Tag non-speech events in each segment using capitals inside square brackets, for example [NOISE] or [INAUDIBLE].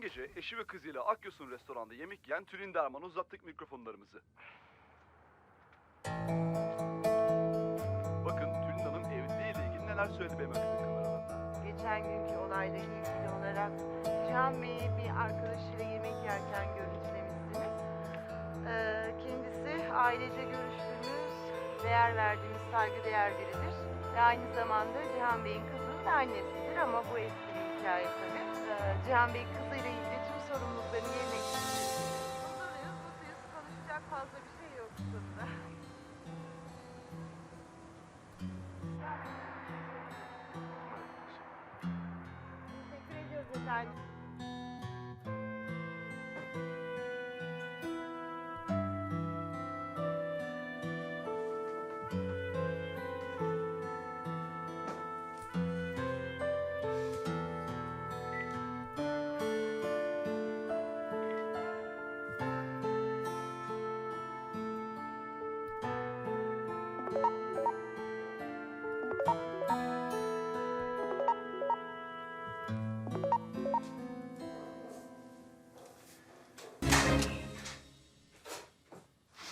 Gece eşi ve kızıyla Akyos'un restoranda yemek yiyen Tülin Derman'a uzattık mikrofonlarımızı. Bakın Tülin Hanım evliliğiyle ilgili neler söyledi benim önümde kameralarında. Geçen günkü olayla ilgili olarak Cihan Bey'i bir arkadaşıyla yemek yerken görüntülemişsiniz. Ee, kendisi ailece görüştüğümüz, değer verdiğimiz saygıdeğer biridir. Ve aynı zamanda Cihan Bey'in kızının annesidir ama bu eski bir hikaye tabii. Cihan Bey kızıyla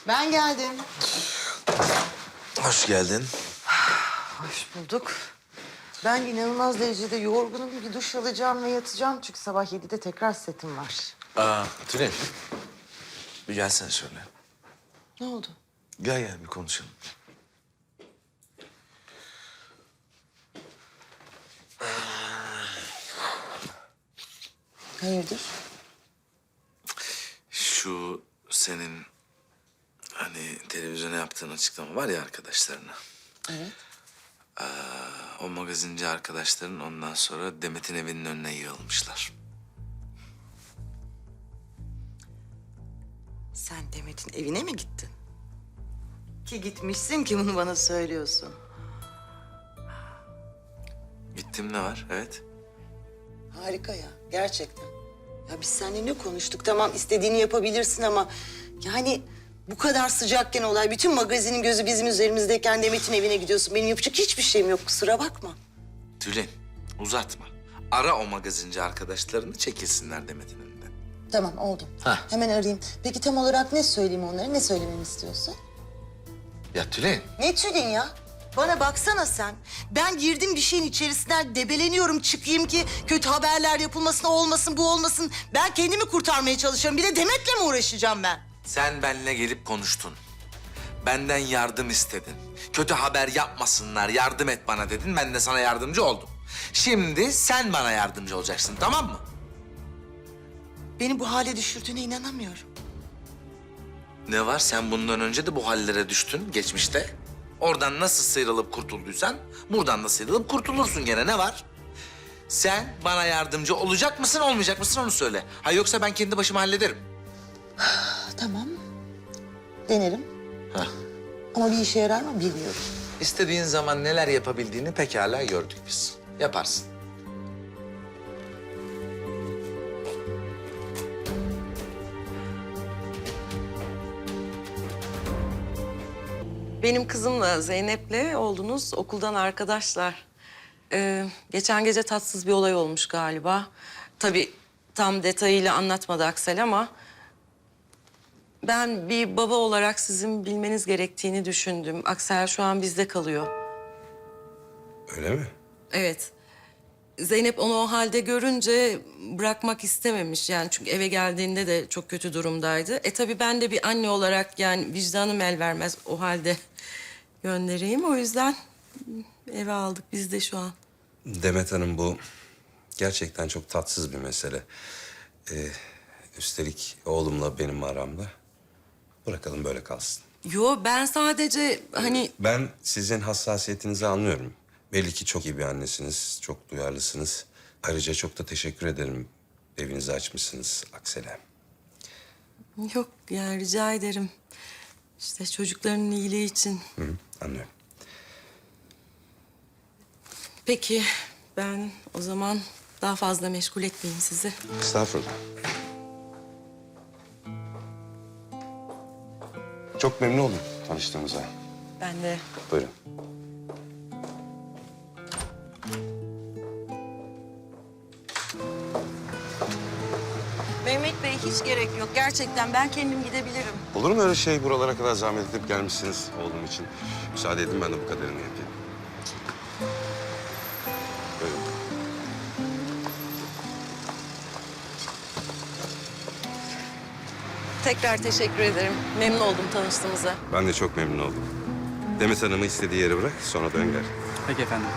Ben geldim. Hoş geldin. Hoş bulduk. Ben inanılmaz derecede yorgunum. Bir duş alacağım ve yatacağım. Çünkü sabah 7'de tekrar setim var. Aa, Tülin. Bir gelsene şöyle. Ne oldu? Gel gel bir konuşalım. Hayırdır? Şu senin hani televizyona yaptığın açıklama var ya arkadaşlarına. Evet. O magazinci arkadaşların ondan sonra Demet'in evinin önüne yığılmışlar. Sen Demet'in evine mi gittin? Ki gitmişsin ki bunu bana söylüyorsun. Gittim ne var? Evet. Harika ya, gerçekten. Ya biz seninle ne konuştuk? Tamam istediğini yapabilirsin ama... Yani bu kadar sıcakken olay, bütün magazinin gözü bizim üzerimizdeyken Demet'in evine gidiyorsun. Benim yapacak hiçbir şeyim yok, kusura bakma. Tülin uzatma. Ara o magazinci arkadaşlarını çekilsinler Demet'in önünden. Tamam, oldu. Hah. Hemen arayayım. Peki tam olarak ne söyleyeyim onlara? Ne söylememi istiyorsun? Ya Tülin. Ne Tülin ya? Bana baksana sen. Ben girdim bir şeyin içerisinden debeleniyorum çıkayım ki kötü haberler yapılmasın, o olmasın, bu olmasın. Ben kendimi kurtarmaya çalışıyorum. Bir de Demet'le mi uğraşacağım ben? Sen benimle gelip konuştun. Benden yardım istedin. Kötü haber yapmasınlar, yardım et bana dedin. Ben de sana yardımcı oldum. Şimdi sen bana yardımcı olacaksın, tamam mı? Beni bu hale düşürdüğüne inanamıyorum. Ne var? Sen bundan önce de bu hallere düştün geçmişte. Oradan nasıl sıyrılıp kurtulduysan buradan da sıyrılıp kurtulursun gene. Ne var? Sen bana yardımcı olacak mısın, olmayacak mısın onu söyle. Ha yoksa ben kendi başıma hallederim. [SIGHS] Tamam. Denerim. Hah. Ama bir işe yarar mı bilmiyorum. İstediğin zaman neler yapabildiğini pekala gördük biz. Yaparsın. Benim kızımla Zeynep'le oldunuz okuldan arkadaşlar. Ee, geçen gece tatsız bir olay olmuş galiba. Tabii tam detayıyla anlatmadı Aksel ama... ...ben bir baba olarak sizin bilmeniz gerektiğini düşündüm. Aksel şu an bizde kalıyor. Öyle mi? Evet. Zeynep onu o halde görünce bırakmak istememiş yani çünkü eve geldiğinde de çok kötü durumdaydı. E tabii ben de bir anne olarak yani vicdanım el vermez o halde [LAUGHS] göndereyim. O yüzden eve aldık biz de şu an. Demet Hanım bu gerçekten çok tatsız bir mesele. Ee, üstelik oğlumla benim aramda. Bırakalım böyle kalsın. Yo ben sadece hani Ben sizin hassasiyetinizi anlıyorum. Belli ki çok iyi bir annesiniz, çok duyarlısınız. Ayrıca çok da teşekkür ederim. Evinizi açmışsınız Aksel'e. yok yani rica ederim. İşte çocukların iyiliği için. Hı hı, anlıyorum. Peki ben o zaman daha fazla meşgul etmeyeyim sizi. Estağfurullah. Çok memnun oldum tanıştığımıza. Ben de Buyurun. hiç gerek yok. Gerçekten ben kendim gidebilirim. Olur mu öyle şey? Buralara kadar zahmet edip gelmişsiniz oğlum için. Müsaade edin ben de bu kadarını yapayım. Tekrar teşekkür ederim. Memnun oldum tanıştığımıza. Ben de çok memnun oldum. Demet Hanım'ı istediği yere bırak, sonra dön gel. Peki efendim.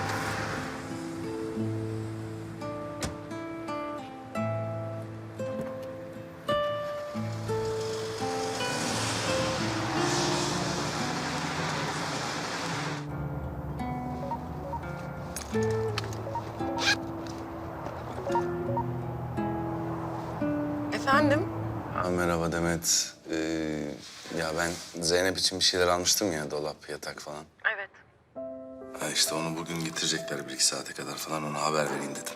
Efendim? Ha, merhaba Demet. Ee, ya ben Zeynep için bir şeyler almıştım ya dolap, yatak falan. Evet. Ha, işte onu bugün getirecekler bir iki saate kadar falan ona haber vereyim dedim.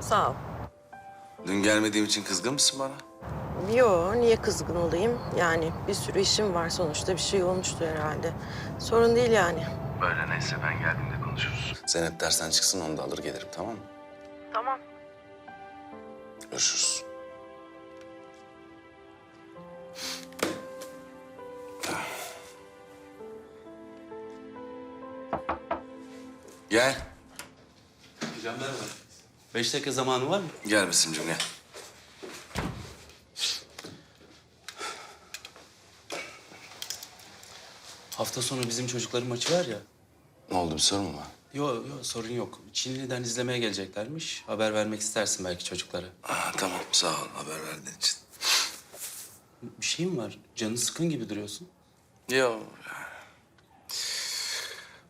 Sağ ol. Dün gelmediğim için kızgın mısın bana? Yo, niye kızgın olayım? Yani bir sürü işim var sonuçta. Bir şey olmuştu herhalde. Sorun değil yani. Böyle neyse ben geldiğimde konuşuruz. Zeynep dersten çıksın onu da alır gelirim tamam mı? Tamam. Görüşürüz. Gel. Hocam merhaba. Beş dakika zamanı var mı? Gel Besim'cim gel. Hafta sonu bizim çocukların maçı var ya. Ne oldu bir sorun mu var? Yo yo sorun yok. Çinli'den izlemeye geleceklermiş. Haber vermek istersin belki çocuklara. Aa, tamam sağ ol haber verdiğin için. Bir şey mi var? Canın sıkın gibi duruyorsun. Yok.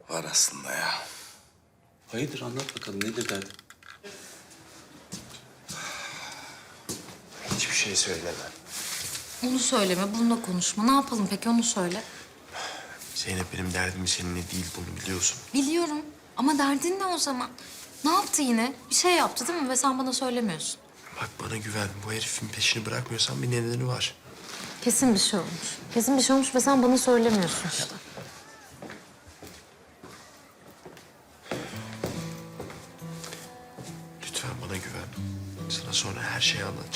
Var aslında ya. Hayırdır anlat bakalım nedir derdin? Hiçbir şey söyleme. Onu söyleme, bununla konuşma. Ne yapalım peki onu söyle. Zeynep benim derdim seninle değil bunu biliyorsun. Biliyorum ama derdin ne o zaman? Ne yaptı yine? Bir şey yaptı değil mi? Ve sen bana söylemiyorsun. Bak bana güven. Bu herifin peşini bırakmıyorsan bir nedeni var. Kesin bir şey olmuş. Kesin bir şey olmuş ve sen bana söylemiyorsun işte.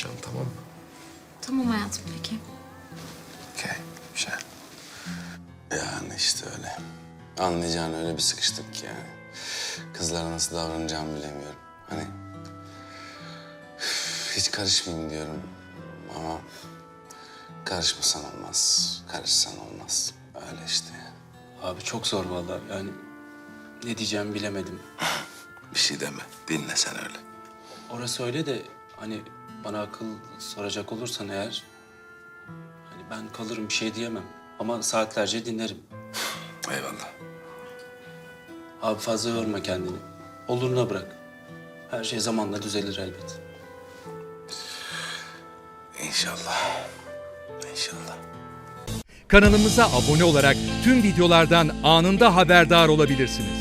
Şeyi anlatacağım tamam mı? Tamam hayatım peki. Okey. Güzel. Yani işte öyle. Anlayacağın öyle bir sıkıştık ki yani. Kızlara nasıl davranacağımı bilemiyorum. Hani hiç karışmayayım diyorum ama karışmasan olmaz, karışsan olmaz. Öyle işte. Abi çok zor vallahi yani ne diyeceğimi bilemedim. Bir şey deme, dinle sen öyle. Orası öyle de hani bana akıl soracak olursan eğer... ...hani ben kalırım bir şey diyemem. Ama saatlerce dinlerim. Eyvallah. Abi fazla yorma kendini. Oluruna bırak. Her şey zamanla düzelir elbet. İnşallah. İnşallah. Kanalımıza abone olarak tüm videolardan anında haberdar olabilirsiniz.